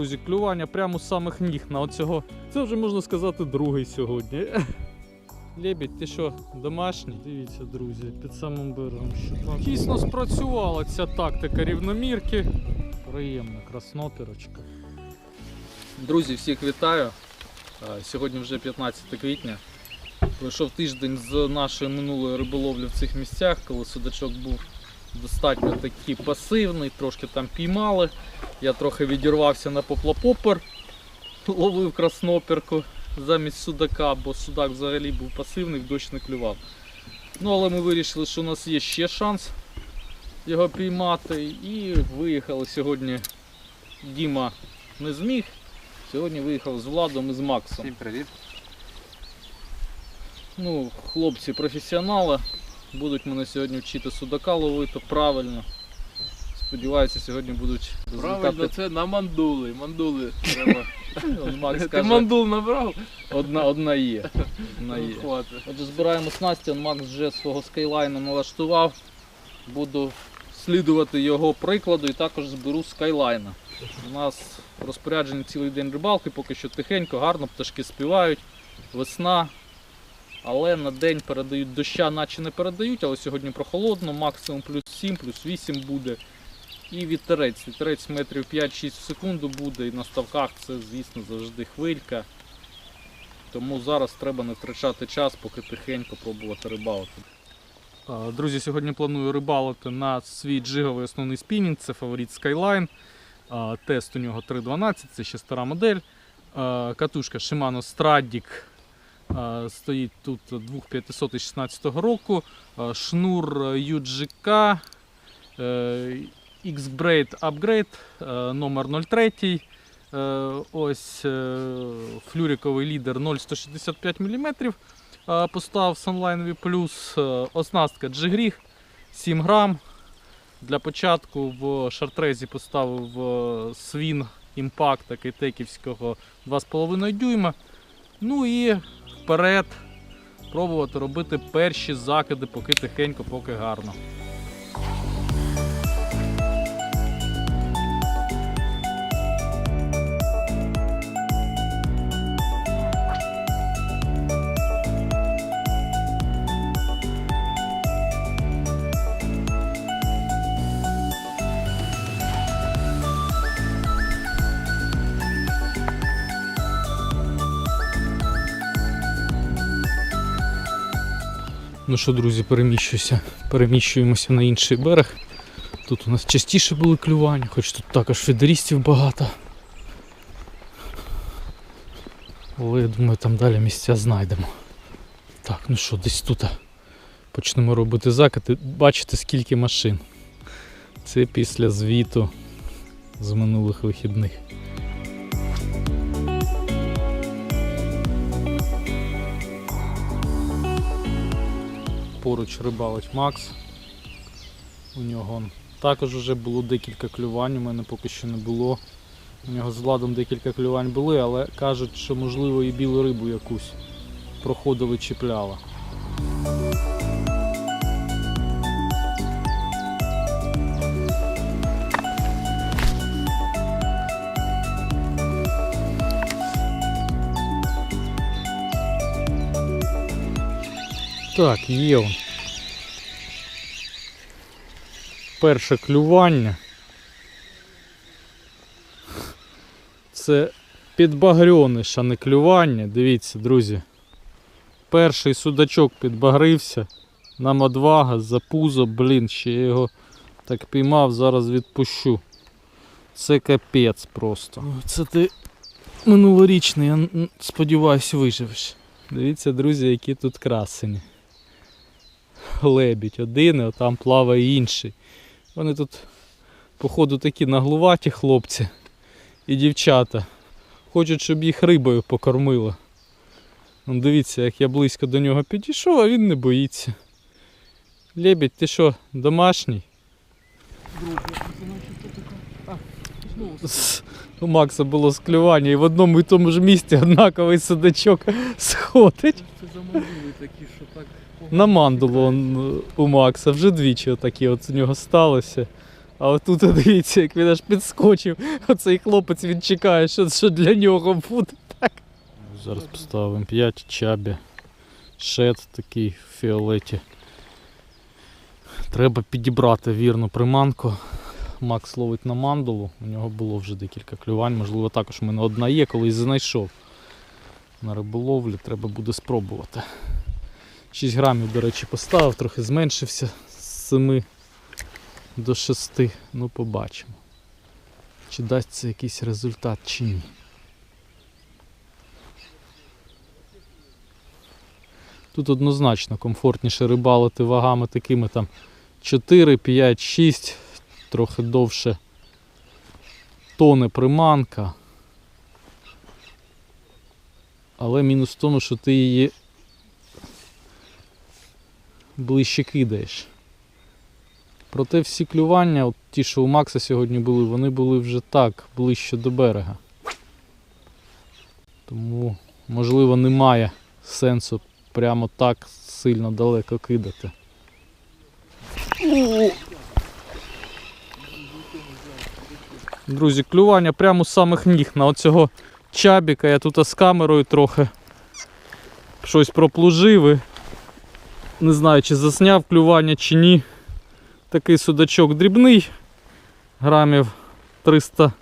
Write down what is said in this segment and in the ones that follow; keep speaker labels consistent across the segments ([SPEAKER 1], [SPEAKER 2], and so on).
[SPEAKER 1] друзі, клювання прямо з самих ніг на оцього. Це вже можна сказати другий сьогодні. Лебідь, ти що, домашній? Дивіться, друзі, під самим берегом щупак. Дійсно спрацювала ця тактика рівномірки. Приємна краснопірочка. Друзі, всіх вітаю. Е, Сьогодні вже 15 квітня. Пройшов тиждень з нашої минулої риболовлі в цих місцях, коли судачок був достатньо такий пасивний, трошки там піймали. Я трохи відірвався на поплапопер, ловив краснопірку замість судака, бо судак взагалі був пасивний, в дощ не клював. Ну, але ми вирішили, що у нас є ще шанс його піймати. І виїхали сьогодні. Діма не зміг. Сьогодні виїхав з Владом і з Максом.
[SPEAKER 2] Всім привіт.
[SPEAKER 1] Ну, хлопці професіонали будуть мене сьогодні вчити судака ловити правильно. Сподіваюся, сьогодні будуть
[SPEAKER 2] Правильно, це на мандули. Мандули треба.
[SPEAKER 1] Он Макс
[SPEAKER 2] Ти
[SPEAKER 1] каже,
[SPEAKER 2] мандул набрав?
[SPEAKER 1] одна, одна є. Одна є.
[SPEAKER 2] Ну, хватить.
[SPEAKER 1] Отже, збираємо снасті, Макс вже свого скайлайна налаштував. Буду слідувати його прикладу і також зберу скайлайна. У нас в цілий день рибалки, поки що тихенько, гарно, пташки співають, весна. Але на день передають доща, наче не передають, але сьогодні прохолодно, максимум плюс 7, плюс 8 буде. І вітерець. Вітерець метрів 5-6 в секунду буде, і на ставках це, звісно, завжди хвилька. Тому зараз треба не втрачати час, поки тихенько пробувати рибалити. Друзі, сьогодні планую рибалити на свій джиговий основний спінінг, це фаворит Skyline. Тест у нього 3.12, це ще стара модель. Катушка Shimano Stradic стоїть тут 2516 року. Шнур UGK е, X-Braid Upgrade е, номер 03. Е, Ось е, флюриковий лідер 0,165 мм. е, Поставив Sunline V+, е, оснастка G-Grig 7 грам. Для початку в шартрезі поставив е, свін імпакт такий 2,5 дюйма. Ну і вперед пробувати робити перші закиди, поки тихенько, поки гарно. Ну що, друзі, переміщуюся. Переміщуємося на інший берег. Тут у нас частіше були клювання, хоч тут також фідерістів багато. Але я думаю, там далі місця знайдемо. Так, ну що, десь тут почнемо робити закати. Бачите, скільки машин. Це після звіту з минулих вихідних. Поруч рибалить Макс. У нього також вже було декілька клювань, у мене поки що не було. У нього з владом декілька клювань були, але кажуть, що можливо і білу рибу якусь проходили чіпляла. Так, є он. Перше клювання. Це підбагрьониsh, а не клювання. Дивіться, друзі. Перший судачок підбагрився. Нам одвага за пузо, блін, ще я його так піймав, зараз відпущу. Це капець просто. Це ти минулорічний, я сподіваюся, виживеш. Дивіться, друзі, які тут красені лебідь один, а там плаває інший. Вони тут, походу, такі наглуваті хлопці і дівчата. Хочуть, щоб їх рибою покормило. Ну, дивіться, як я близько до нього підійшов, а він не боїться. Лебідь, ти що, домашній? У Макса було склювання і в одному і тому ж місці однаковий судачок сходить.
[SPEAKER 2] Це за такі, що.
[SPEAKER 1] На мандулу он, у Макса вже двічі отакі от у нього сталося. А отут дивіться, як він аж підскочив. Оцей хлопець він чекає, що, що для нього буде. Так. Зараз поставимо 5 чабі. Шет такий в фіолеті. Треба підібрати вірну приманку. Макс ловить на мандулу. У нього було вже декілька клювань. Можливо, також в мене одна є, колись знайшов. На риболовлі треба буде спробувати. 6 грамів, до речі, поставив, трохи зменшився з 7 до 6. Ну, побачимо. Чи дасть це якийсь результат, чи ні. Тут однозначно комфортніше рибалити вагами такими там 4, 5, 6, трохи довше тоне приманка. Але мінус в тому, що ти її ближче кидаєш. Проте всі клювання, от ті, що у Макса сьогодні були, вони були вже так, ближче до берега. Тому, можливо, немає сенсу прямо так сильно далеко кидати. Друзі, клювання прямо з самих ніг на оцього чабіка. Я тут з камерою трохи щось проплужив. і Не знаю, чи засняв клювання, чи ні. Такий судачок дрібний, грамів 300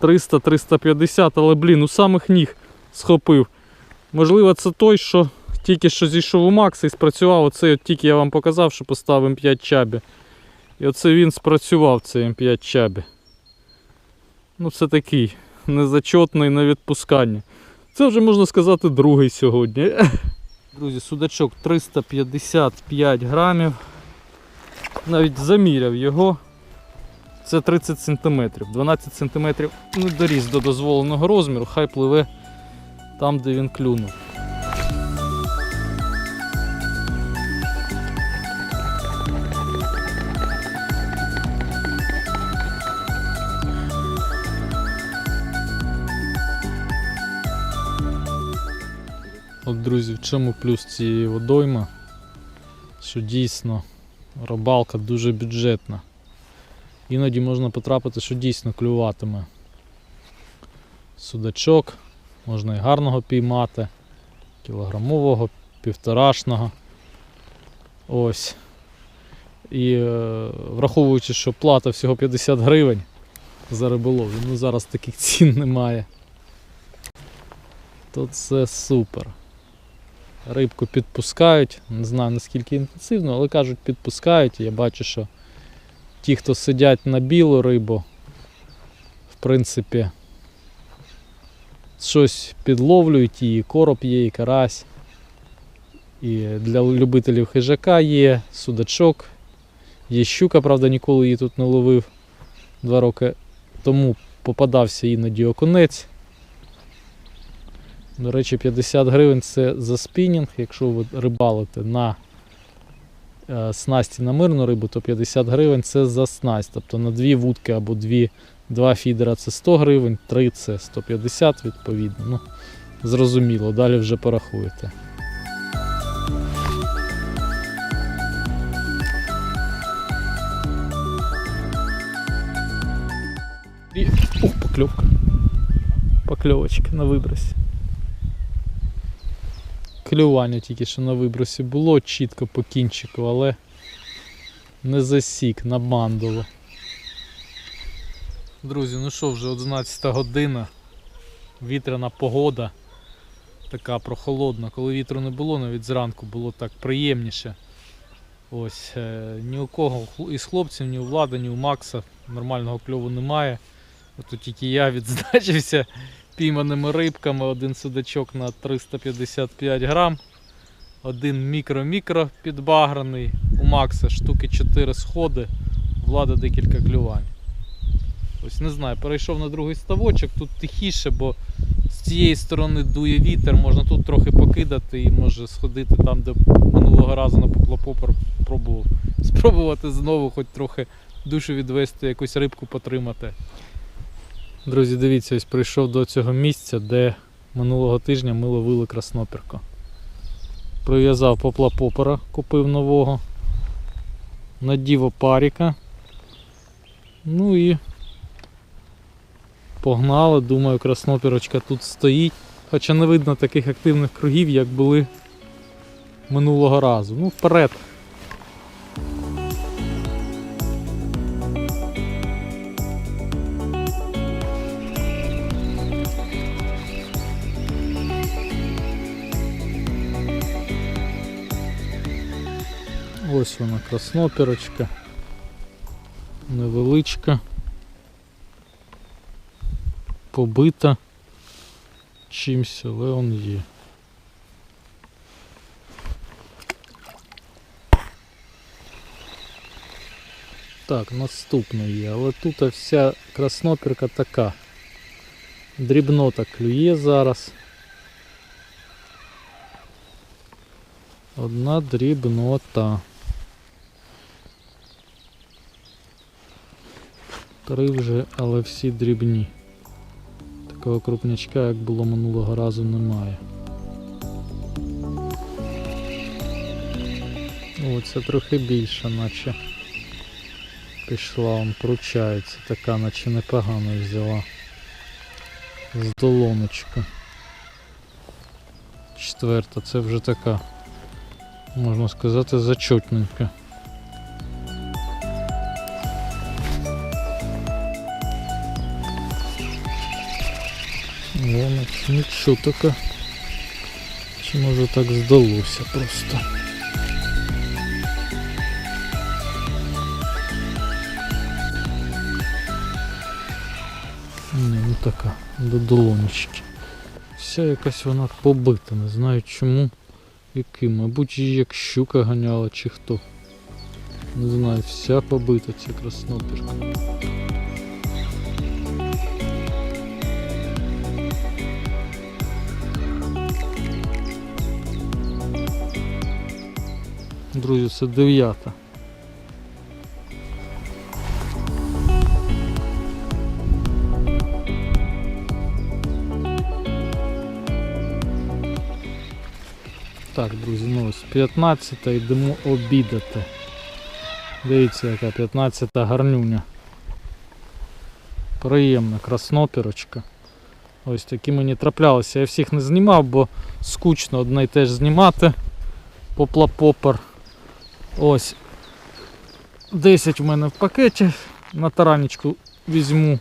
[SPEAKER 1] 300-350, але блін, у самих ніг схопив. Можливо, це той, що тільки що зійшов у Макса і спрацював. Оцей от тільки я вам показав, що поставив М5 чабі. І оце він спрацював, цей М5 чабі. Ну, це такий незачотний на відпускання. Це вже можна сказати другий сьогодні. Друзі, судачок 355 грамів. Навіть заміряв його. Це 30 см. 12 см не доріс до дозволеного розміру, хай пливе там, де він клюнув. От, друзі, в чому плюс цієї водойми? Що дійсно рибалка дуже бюджетна. Іноді можна потрапити, що дійсно клюватиме. Судачок, можна і гарного піймати, кілограмового, півторашного. Ось. І е, враховуючи, що плата всього 50 гривень за риболовлю, ну зараз таких цін немає. То це супер. Рибку підпускають, не знаю наскільки інтенсивно, але кажуть, підпускають. Я бачу, що ті, хто сидять на білу рибу, в принципі, щось підловлюють, і короб є, і карась. І для любителів хижака є, судачок, є щука, правда, ніколи її тут не ловив два роки тому попадався іноді окунець. До речі, 50 гривень це за спінінг. Якщо ви рибалите на е, снасті на мирну рибу, то 50 гривень це за снасть. Тобто на дві вудки або дві, два фідера це 100 гривень, три це 150 відповідно. Ну, зрозуміло, далі вже порахуєте. І... О, покльовка. Покльовочка на вибросі. Клювання тільки що на вибросі було чітко по кінчику, але не засік на мандулу. Друзі, ну що, вже 11 година. Вітряна погода. Така прохолодна. Коли вітру не було, навіть зранку було так приємніше. Ось, е, ні у кого із хлопців, ні у Влада, ні у Макса нормального кльову немає. От тільки я відзначився пійманими рибками, один судачок на 355 грам, один мікро-мікро підбаграний, у Макса штуки 4 сходи, Влада декілька клювань. Ось не знаю, перейшов на другий ставочок, тут тихіше, бо з цієї сторони дує вітер, можна тут трохи покидати і може сходити там, де минулого разу на поклопопер пробував. Спробувати знову хоч трохи душу відвести, якусь рибку потримати. Друзі, дивіться, ось прийшов до цього місця, де минулого тижня ми ловили краснопірку. Прив'язав попла попера, купив нового. Надів опаріка. Ну і погнали. Думаю, краснопірочка тут стоїть. Хоча не видно таких активних кругів, як були минулого разу. Ну, вперед. Ось вона краснопірочка. Невеличка. Побита чимсь, але он є. Так, наступна є, але тут вся краснопірка така. Дрібнота клює зараз. Одна дрібнота. Три вже, але всі дрібні. Такого крупнячка, як було минулого разу, немає. О, це трохи більше, наче пішла, он пручається, така, наче непогано взяла. З долоночка. Четверта, це вже така, можна сказати, зачетненька. Нічого така. Чи може так здалося просто. Ні, ну така, до долонечки. Вся якась вона побита, не знаю чому. Яким, мабуть, її як щука ганяла чи хто. Не знаю, вся побита ця краснопірка. Друзі, це дев'ята. Так, друзі, ну ось 15 йдемо обідати. Дивіться, яка 15 гарнюня. Приємна краснопірочка. Ось такі мені траплялися. Я всіх не знімав, бо скучно одне й теж знімати. Попла-попер. Ось 10 в мене в пакеті. На таранічку візьму.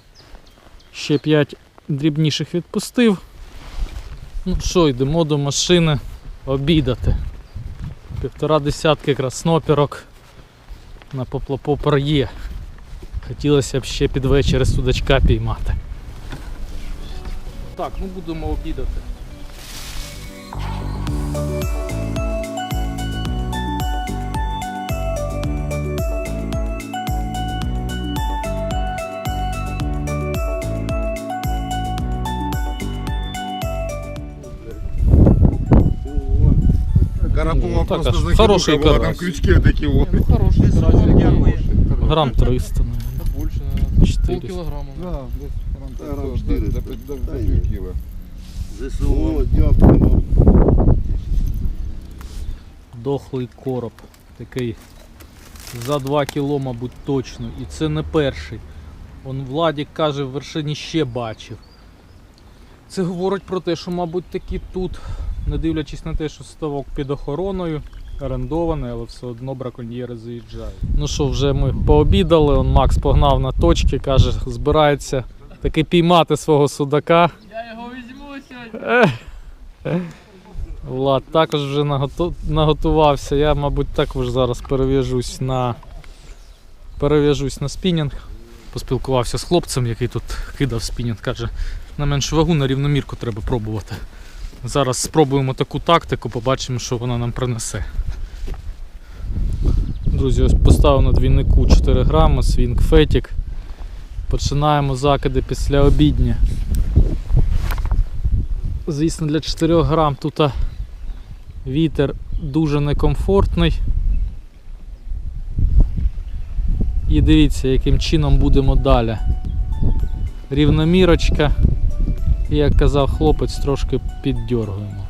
[SPEAKER 1] Ще 5 дрібніших відпустив. Ну що, йдемо до машини обідати. Півтора десятки краснопірок на поплапопер є. Хотілося б ще під вечір судачка піймати. Так, ну будемо обідати. Так,
[SPEAKER 3] просто
[SPEAKER 1] аж хороший
[SPEAKER 3] была, там крючки такі о.
[SPEAKER 2] Ну хороший карась.
[SPEAKER 1] Грам 300, наверное.
[SPEAKER 2] Больше, наверное.
[SPEAKER 1] 400.
[SPEAKER 2] Полкилограмма.
[SPEAKER 3] Да, десь
[SPEAKER 4] Грам
[SPEAKER 3] грам
[SPEAKER 4] 400.
[SPEAKER 3] до, до, до, до пів кіла.
[SPEAKER 4] ЗСУ. дякую.
[SPEAKER 1] Дохлий короб. Такий за 2 кіло, мабуть, точно. І це не перший. Он Владік каже, в вершині ще бачив. Це говорить про те, що, мабуть, таки тут, не дивлячись на те, що ставок під охороною, орендований, але все одно браконьєри заїжджають. Ну що, вже ми пообідали, он Макс погнав на точки, каже, збирається таки піймати свого судака.
[SPEAKER 2] Я його візьму сьогодні.
[SPEAKER 1] Влад також вже наготувався. Я, мабуть, також зараз перев'яжусь на перев'яжусь на спінінг. Поспілкувався з хлопцем, який тут кидав спінінг. Каже, на меншу вагу на рівномірку треба пробувати. Зараз спробуємо таку тактику, побачимо, що вона нам принесе. Друзі, ось поставив на двійнику 4 грами, свінг фетік. Починаємо закиди після обідня. Звісно, для 4 грам тут вітер дуже некомфортний. І дивіться, яким чином будемо далі. Рівномірочка як казав хлопець, трошки піддергуємо.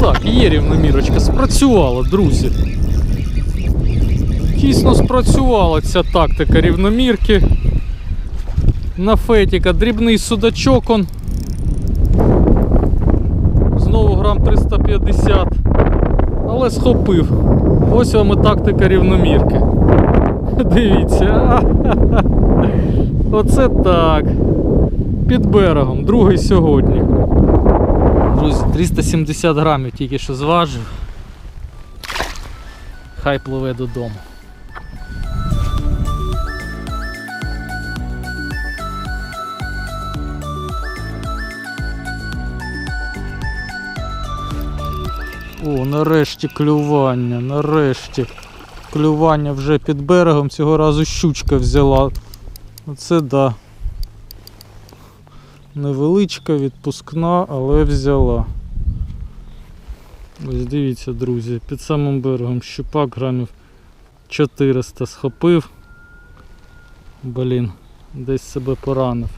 [SPEAKER 1] Так, є рівномірочка, спрацювала, друзі. Дійсно спрацювала ця тактика рівномірки. На фетіка дрібний судачок он. Знову грам 350. Але схопив. Ось вам і тактика рівномірки. Дивіться. Оце так. Під берегом. Другий сьогодні. Друзі, 370 грамів тільки що зважив. Хай пливе додому. О, нарешті клювання, нарешті. Клювання вже під берегом, цього разу щучка взяла. Оце да. Невеличка, відпускна, але взяла. Ось дивіться, друзі, під самим берегом щупак грамів 400 схопив. Блін, десь себе поранив.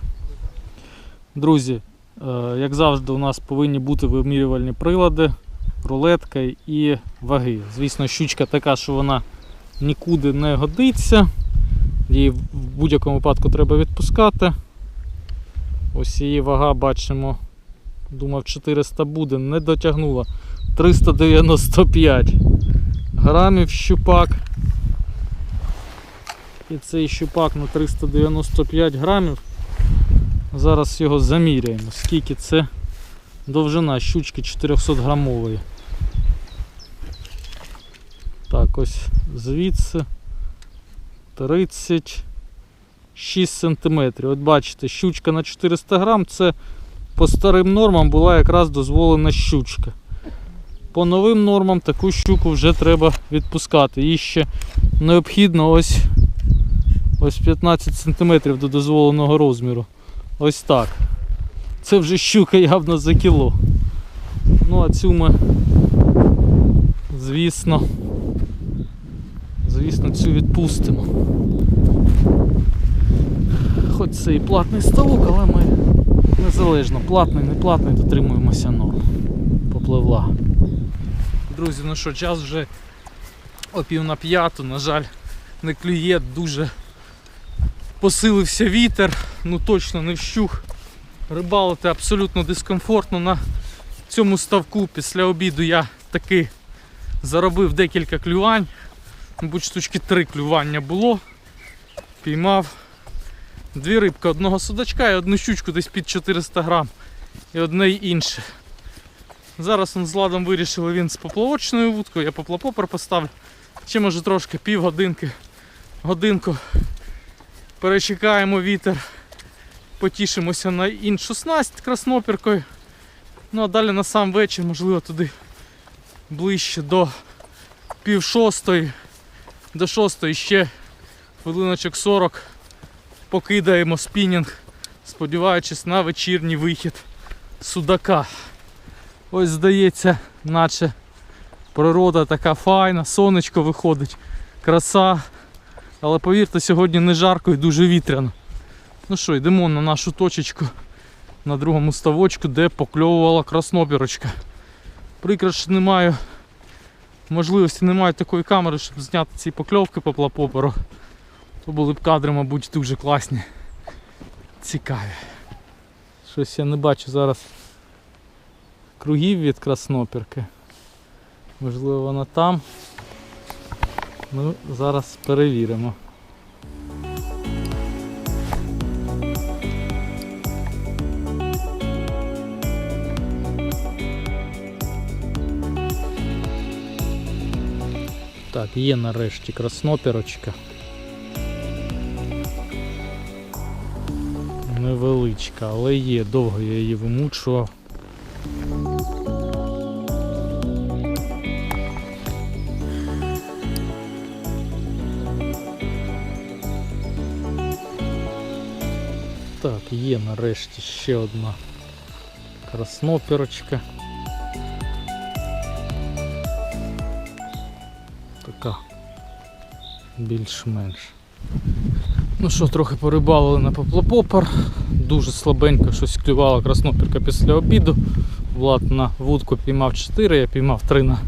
[SPEAKER 1] Друзі, е, як завжди, у нас повинні бути вимірювальні прилади, рулетка і ваги. Звісно, щучка така, що вона нікуди не годиться. Її в будь-якому випадку треба відпускати. Ось її вага бачимо. Думав 400 буде, не дотягнула. 395 грамів щупак. І цей щупак на 395 грамів. Зараз його заміряємо. Скільки це довжина щучки 400 грамової. Так, ось звідси 36 сантиметрів. От бачите, щучка на 400 грам це по старим нормам була якраз дозволена щучка. По новим нормам таку щуку вже треба відпускати. Їй ще необхідно ось, ось 15 см до дозволеного розміру. Ось так. Це вже щука явно за кіло. Ну а цю ми, звісно, звісно, цю відпустимо. Хоч це і платний ставок, але ми незалежно, платний, не платний, дотримуємося норм. Попливла. Друзі, ну що, час вже о пів на п'яту, на жаль, не клює, дуже посилився вітер, ну точно не вщух. Рибалити абсолютно дискомфортно на цьому ставку. Після обіду я таки заробив декілька клювань. Мабуть, штучки три клювання було. Піймав дві рибки, одного судачка і одну щучку десь під 400 грам. І одне й інше. Зараз он з ладом вирішили він з поплавочною вудкою, я поплапопер поставлю. Ще може трошки півгодинки, годинку. Перечекаємо вітер, потішимося на іншу снасть краснопіркою. Ну а далі на сам вечір, можливо, туди ближче до пів шостої, до шостої ще хвилиночок 40 покидаємо спінінг, сподіваючись на вечірній вихід судака. Ось здається, наче природа така файна, сонечко виходить, краса. Але повірте, сьогодні не жарко і дуже вітряно. Ну що, йдемо на нашу точечку на другому ставочку, де покльовувала краснопірочка. Прикро, що не маю можливості, не маю такої камери, щоб зняти ці покльовки по плапоперу. То були б кадри, мабуть, дуже класні. Цікаві. Щось я не бачу зараз кругів від краснопірки. Можливо, вона там. Ну, зараз перевіримо. Так, є нарешті краснопірочка. Невеличка, але є, довго я її вимучував. Так, є нарешті ще одна краснопірочка. Більш-менш. Ну що, трохи порибалили на поплопопер. Дуже слабенько щось клювала краснопірка після обіду. Влад на вудку піймав 4, я піймав 3 на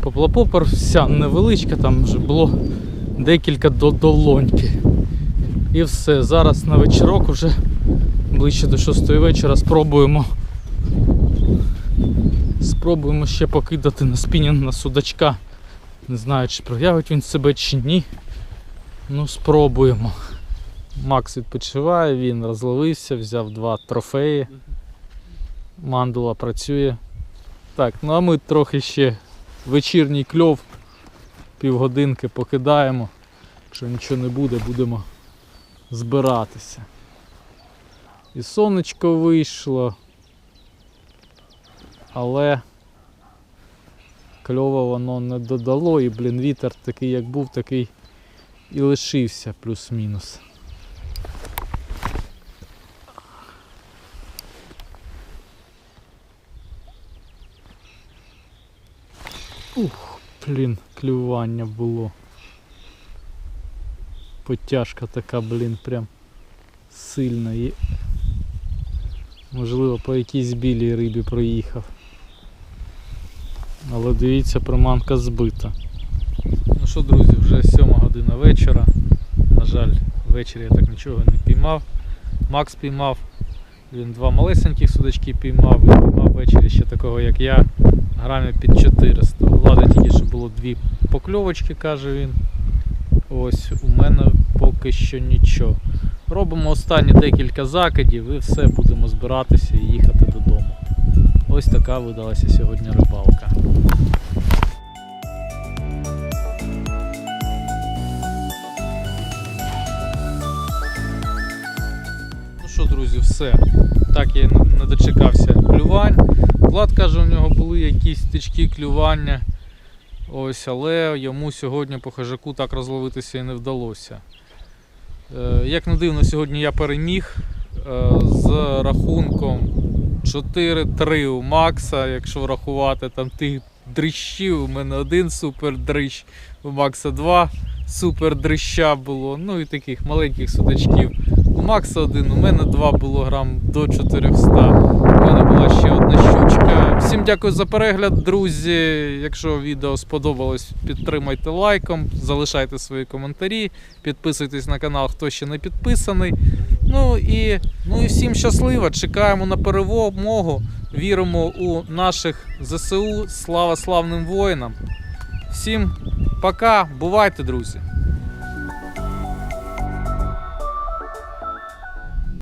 [SPEAKER 1] поплапопер. Вся невеличка, там вже було декілька до долоньки. І все. Зараз на вечірок вже ближче до 6 вечора спробуємо. Спробуємо ще покидати на спінінг на судачка. Не знаю, чи проявить він себе чи ні. Ну, спробуємо. Макс відпочиває, він розловився, взяв два трофеї. Мандула працює. Так, ну а ми трохи ще вечірній кльов, півгодинки покидаємо. Якщо нічого не буде, будемо збиратися. І сонечко вийшло. Але кльово воно не додало, і, блін, вітер такий, як був, такий і лишився плюс-мінус. Ух, блін, клювання було. Потяжка така, блін, прям сильна. Можливо, по якійсь білій рибі проїхав. Але дивіться, приманка збита. Ну що, друзі, вже 7 година вечора. На жаль, ввечері я так нічого не піймав. Макс піймав. Він два малесеньких судачки піймав, і піймав ввечері ще такого, як я, грамів під 400. У Влада тільки що було дві покльовочки, каже він. Ось у мене поки що нічого. Робимо останні декілька закидів і все, будемо збиратися і їхати. Ось така видалася сьогодні рибалка. Ну що, друзі, все. Так я не- дочекався клювань. Влад каже, у нього були якісь стички клювання. Ось, але йому сьогодні по хижаку так розловитися і не вдалося. Е, Як не дивно, сьогодні я переміг е, з рахунком 4-3 у Макса, якщо рахувати там тих дрищів, у мене один супер дрищ, у Макса два супер дрища було, ну і таких маленьких судачків. У Макса один, у мене два було грам до 400. У мене була ще одна щучка. Всім дякую за перегляд, друзі. Якщо відео сподобалось, підтримайте лайком, залишайте свої коментарі, підписуйтесь на канал, хто ще не підписаний. Ну і, ну і всім щасливо! Чекаємо на перемогу. Віримо у наших ЗСУ. Слава славним воїнам! Всім пока, бувайте, друзі!